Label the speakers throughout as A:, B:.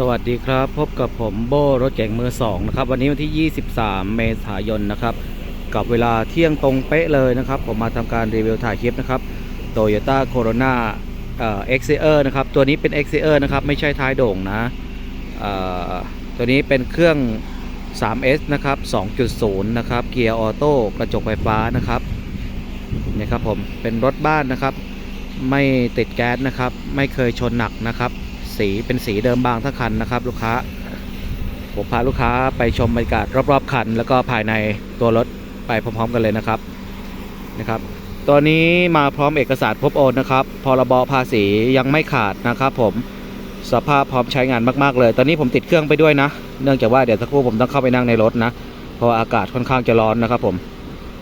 A: สวัสดีครับ พบกับผมโบรถเก๋งมือสองนะครับวันนี้วันที่ 23 เมษายนนะครับ กับเวลาเที่ยงตรงเป๊ะเลยนะครับ ผมมาทำการรีวิวถ่ายคลิปนะครับ Toyota Corona เอ่อ XCR นะครับ ตัวนี้เป็น XCR นะครับ ไม่ใช่ท้ายโด่งนะตัวนี้เป็นเครื่อง 3S นะครับ 2.0 นะครับ เกียร์ออโต้กระจกไฟฟ้านะครับนี่ครับผมเป็นรถบ้านนะครับ ไม่ติดแก๊สนะครับ ไม่เคยชนหนักนะครับ สีเป็นสีเดิมบางทั้งคันนะครับ ลูกค้าผมพาลูกค้าไปชมบรรยากาศรอบๆคัน แล้วก็ภายในตัวรถไปพร้อมๆกันเลยนะครับนะครับ ตัวนี้มาพร้อมเอกสารพบโอนนะครับพรบภาษียังไม่ขาดนะครับ ผมสภาพพร้อมใช้งานมากๆเลย ตอนนี้ผมติดเครื่องไปด้วยนะ เนื่องจากว่าเดี๋ยวสักครู่ผมต้องเข้าไปนั่งในรถนะ เพราะาอากาศค่อนข้างจะร้อนนะครับ ผม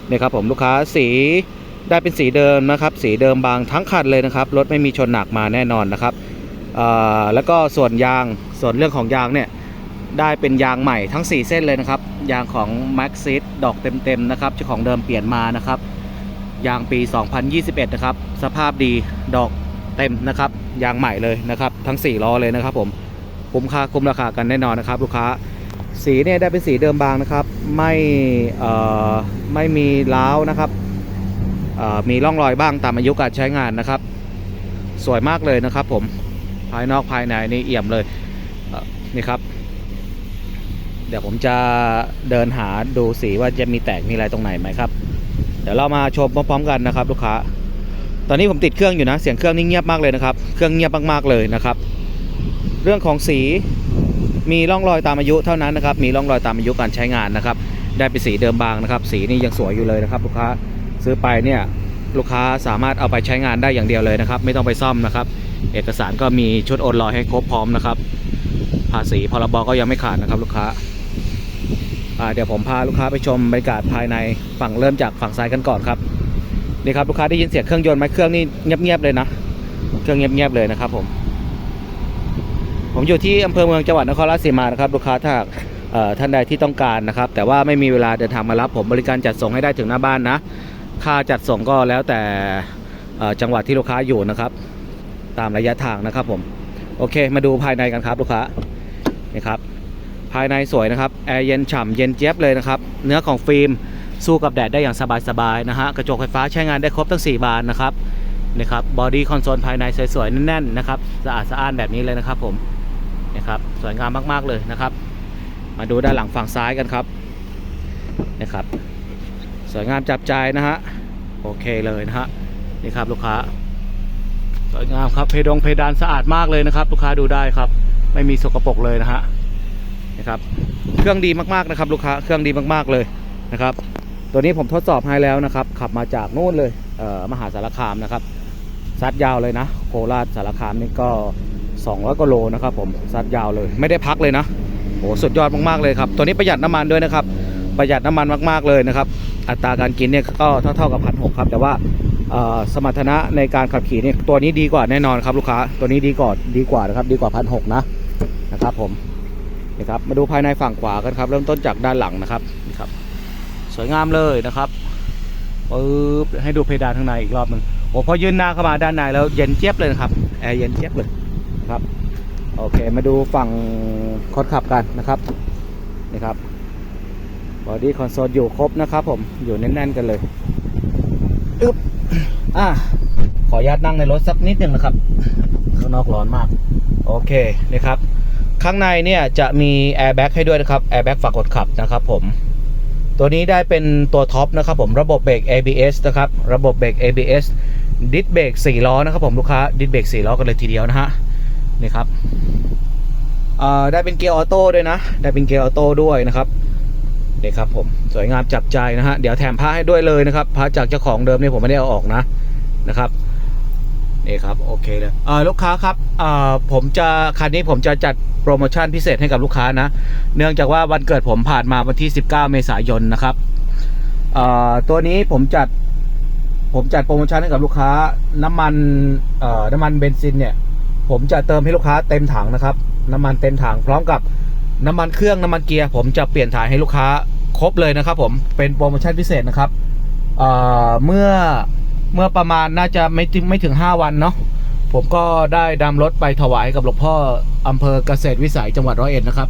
A: นี่ครับผมลูกค้าสีได้เป็นสีเดิมนะครับ สีเดิมบางทั้งคันเลยนะครับ รถไม่มีชนหนักมาแน่นอนนะครับ แล้วก็ส่วนยางส่วนเรื่องของยางเนี่ยได้เป็นยางใหม่ทั้ง 4 เส้นเลยนะครับ ยางของ Max i t ดอกเต็มๆนะครับเจ้าของเดิมเปลี่ยนมานะครับ ยางปี 2021 นะครับ สภาพดีดอกเต็มนะครับ ยางใหม่เลยนะครับ ทั้ง 4 ล้อเลยนะครับ ผมคุ้มค่าคุ้มราคากันแน่นอนนะครับ ลูกค้าสีเนี่ยได้เป็นสีเดิมบางนะครับ ไม่ไม่มีล้าวนะครับมีร่องรอยบ้างตามอายุการใช้งานนะครับ สวยมากเลยนะครับผม ภายนอกภายในนี่เอี่ยมเลยนี่ครับ เดี๋ยวผมจะเดินหาดูสีว่าจะมีแตกมีอะไรตรงไหนไหมครับ เดี๋ยวเรามาชมพร้อมๆกันนะครับ ลูกค้า ตอนนี้ผมติดเครื่องอยู่นะ เสียงเครื่องนี่เงียบมากเลยนะครับ เครื่องเงียบมากๆเลยนะครับ เรื่องของสีมีร่องรอยตามอายุเท่านั้นนะครับ มีร่องรอยตามอายุการใช้งานนะครับ ได้เป็นสีเดิมบางนะครับ สีนี่ยังสวยอยู่เลยนะครับ ลูกค้าซื้อไปเนี่ยลูกค้าสามารถเอาไปใช้งานได้อย่างเดียวเลยนะครับ ไม่ต้องไปซ่อมนะครับ เอกสารก็มีชุดโอนลอยให้ครบพร้อมนะครับ ภาษีพรบก็ยังไม่ขาดนะครับลูกค้าเดี๋ยวผมพาลูกค้าไปชมบรรยากาศภายในฝั่งเริ่มจากฝั่งซ้ายกันก่อนครับนี่ครับลูกค้าได้ยินเสียงเครื่องยนต์ไหมเครื่องนี่เงียบๆเลยนะเครื่องเงียบๆเลยนะครับผม ผมอยู่ที่อำเภอเมืองจังหวัดนครราชสีมานะครับ ลูกค้าถ้าท่านใดที่ต้องการนะครับ แต่ว่าไม่มีเวลาเดินทางมารับผมบริการจัดส่งให้ได้ถึงหน้าบ้านนะ ค่าจัดส่งก็แล้วแต่จังหวัดที่ลูกค้าอยู่นะครับ ตามระยะทางนะครับผมโอเค มาดูภายในกันครับลูกค้านี่ครับภายในสวยนะครับแอร์เย็นฉ่ำเย็นเจี๊ยบเลยนะครับเนื้อของฟิล์มสู้กับแดดได้อย่างสบายๆนะฮะกระจกไฟฟ้าใช้งานได้ครบทั้ง 4 บานนะครับนี่ครับบอดี้คอนโซลภายในสวยๆแน่นๆนะครับสะอาดสะอ้านแบบนี้เลยนะครับผมนี่ครับสวยงามมากๆเลยนะครับ มาดูด้านหลังฝั่งซ้ายกันครับนะครับสวยงามจับใจนะฮะโอเคเลยนะฮะนี่ครับลูกค้า สวยงามครับเพดงเพดานสะอาดมากเลยนะครับลูกค้าดูได้ครับ ไม่มีสกปรกเลยนะฮะนะครับ เครื่องดีมากๆนะครับ ลูกค้าเครื่องดีมากๆเลยนะครับ ตัวนี้ผมทดสอบให้แล้วนะครับ ขับมาจากนู่นเลยเอ่อมหาสารคามนะครับซัดยาวเลยนะ โคราชสารคามนี่ก็200กิโลนะครับ ผมซัดยาวเลยไม่ได้พักเลยนะโอ้สุดยอดมากๆเลยครับ ตัวนี้ประหยัดน้ำมันด้วยนะครับ ประหยัดน้ำมันมากๆเลยนะครับ อัตราการกินเนี่ยก็เท่าๆกับพันหกครับ แต่ว่า สมรรถนะในการขับขี่เนี่ยตัวนี้ดีกว่าแน่นอนครับลูกค้าตัวนี้ดีกว่าดีกว่านะครับดีกว่าพันหกนะนะครับผมนี่ครับมาดูภายในฝั่งขวากันครับ เริ่มต้นจากด้านหลังนะครับนี่ครับ สวยงามเลยนะครับปึ๊บให้ดูเพดานข้างในอีกรอบหนึ่งโอ้พอยืนหน้าเข้ามาด้านในแล้วเย็นเจี๊ยบเลยนะครับแอร์เย็นเจี๊ยบเลยนะครับโอเคมาดูฝั่งคนขับกันนะครับนี่ครับบอดี้คอนโซลอยู่ครบนะครับผมอยู่แน่นๆกันเลยอึ๊บ อะขออนุญาตนั่งในรถสักนิดหนึ่งนะครับข้างนอกร้อนมาก โอเคนะครับ ข้างในเนี่ยจะมีแอร์แบ็กให้ด้วยนะครับแอร์แบ็กฝากคนขับนะครับผมตัวนี้ได้เป็นตัวท็อปนะครับผมระบบเบรก ABS นะครับระบบเบรก ABS ดิสเบรก4ล้อนะครับผมลูกค้าดิสเบรก4ล้อกันเลยทีเดียวนะฮะนี่ครับได้เป็นเกียร์ออโต้ด้วยนะ ได้เป็นเกียร์ออโต้ด้วยนะครับ นี่ครับผมสวยงามจับใจนะฮะเดี๋ยวแถมผ้าให้ด้วยเลยนะครับผ้าจากเจ้าของเดิมเนี่ยผมไม่ได้เอาออกนะนะครับนี่ครับโอเคเลยเออลูกค้าครับเออผมจะคันนี้ผมจะจัดโปรโมชั่นพิเศษให้กับลูกค้านะ เนื่องจากว่าวันเกิดผมผ่านมาวันที่ 19 เมษายนนะครับเอ่อตัวนี้ผมจัดผมจัดโปรโมชั่นให้กับลูกค้า น้ำมันเอ่อน้ำมันเบนซินเนี่ย ผมจะเติมให้ลูกค้าเต็มถังนะครับ น้ำมันเต็มถังพร้อมกับ น้ำมันเครื่องน้ำมันเกียร์ผมจะเปลี่ยนถ่ายให้ลูกค้าครบเลยนะครับผมเป็นโปรโมชั่นพิเศษนะครับเอ่อเมื่อเมื่อประมาณน่าจะไม่ถึงไม่ถึง 5 วันเนาะผมก็ได้นำรถไปถวายกับหลวงพ่ออำเภอเกษตรวิสัยจังหวัดร้อยเอ็ดนะครับ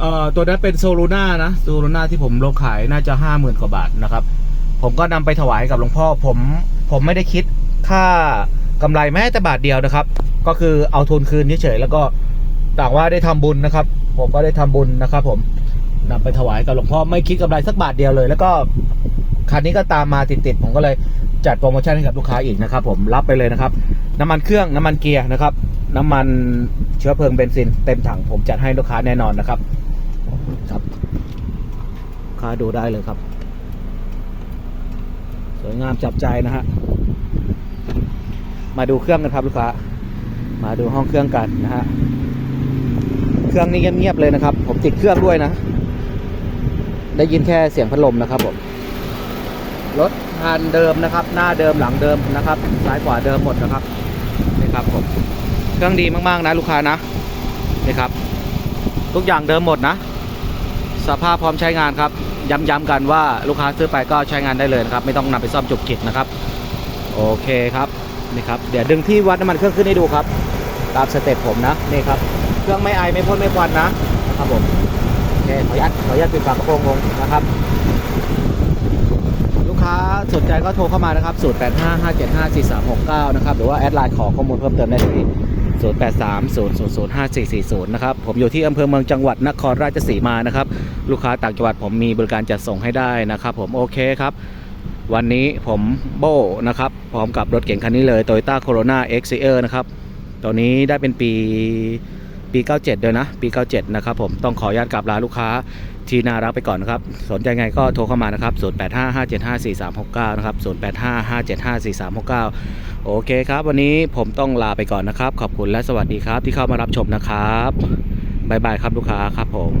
A: เอ่อตัวนั้นเป็นโซลูน่านะโซลูน่าที่ผมลงขายน่าจะห้าหมื่นกว่าบาทนะครับ ผมก็นำไปถวายกับหลวงพ่อผมผมไม่ได้คิดค่ากำไรแม้แต่บาทเดียวนะครับ ก็คือเอาทุนคืนเฉยๆแล้วก็ต่างว่าได้ทำบุญนะครับ ผมก็ได้ทำบุญนะครับ ผมนำไปถวายกับหลวงพ่อไม่คิดกำไรสักบาทเดียวเลย แล้วก็คันนี้ก็ตามมาติดๆผมก็เลยจัดโปรโมชั่นให้กับลูกค้าอีกนะครับ ผมรับไปเลยนะครับ น้ำมันเครื่องน้ำมันเกียร์นะครับ น้ำมันเชื้อเพลิงเบนซินเต็มถังผมจัดให้ลูกค้าแน่นอนนะครับ ครับค้าดูได้เลยครับ สวยงามจับใจนะฮะมาดูเครื่องกันครับลูกค้า มาดูห้องเครื่องกันนะฮะ เครื่องนี้เงียบๆเลยนะครับ ผมติดเครื่องด้วยนะ ได้ยินแค่เสียงพัดลมนะครับผมรถคันเดิมนะครับ หน้าเดิมหลังเดิมนะครับซ้ายขวาเดิมหมดนะครับนี่ครับผมเครื่องดีมากๆนะลูกค้านะนี่ครับ ทุกอย่างเดิมหมดนะ สภาพพร้อมใช้งานครับ ย้ำๆกันว่าลูกค้าซื้อไปก็ใช้งานได้เลยนะครับ ไม่ต้องนำไปซ่อมจุกจิกนะครับ โอเคครับนี่ครับ เดี๋ยวดึงที่วัดน้ำมันเครื่องขึ้นให้ดูครับ ตามสเต็ปผมนะนี่ครับเครื่องไม่ไอไม่พ่นไม่ควันนะนะครับผมโอเคขออนุญาตขออนุญาตปิดฝากระโปรงลงนะครับ ลูกค้าสนใจก็โทรเข้ามานะครับ 0855754369 นะครับ หรือว่าแอดไลน์ขอข้อมูลเพิ่มเติมได้ที่0830005440 นะครับ ผมอยู่ที่อำเภอเมืองจังหวัดนครราชสีมานะครับ ลูกค้าต่างจังหวัดผมมีบริการจัดส่งให้ได้นะครับ ผมโอเคครับ วันนี้ผมโบนะครับ พร้อมกับรถเก่งคันนี้เลย Toyota Corona XCR นะครับ ตัวนี้ได้เป็นปีปี 97ด้วยนะปี 97 นะครับผมต้องขออนุญาตกลับลาลูกค้าที่น่ารักไปก่อนนะครับ สนใจไงก็โทรเข้ามานะครับ 0855754369 นะครับ 0855754369 โอเคครับ วันนี้ผมต้องลาไปก่อนนะครับ ขอบคุณและสวัสดีครับที่เข้ามารับชมนะครับบ๊ายบายครับลูกค้าครับผม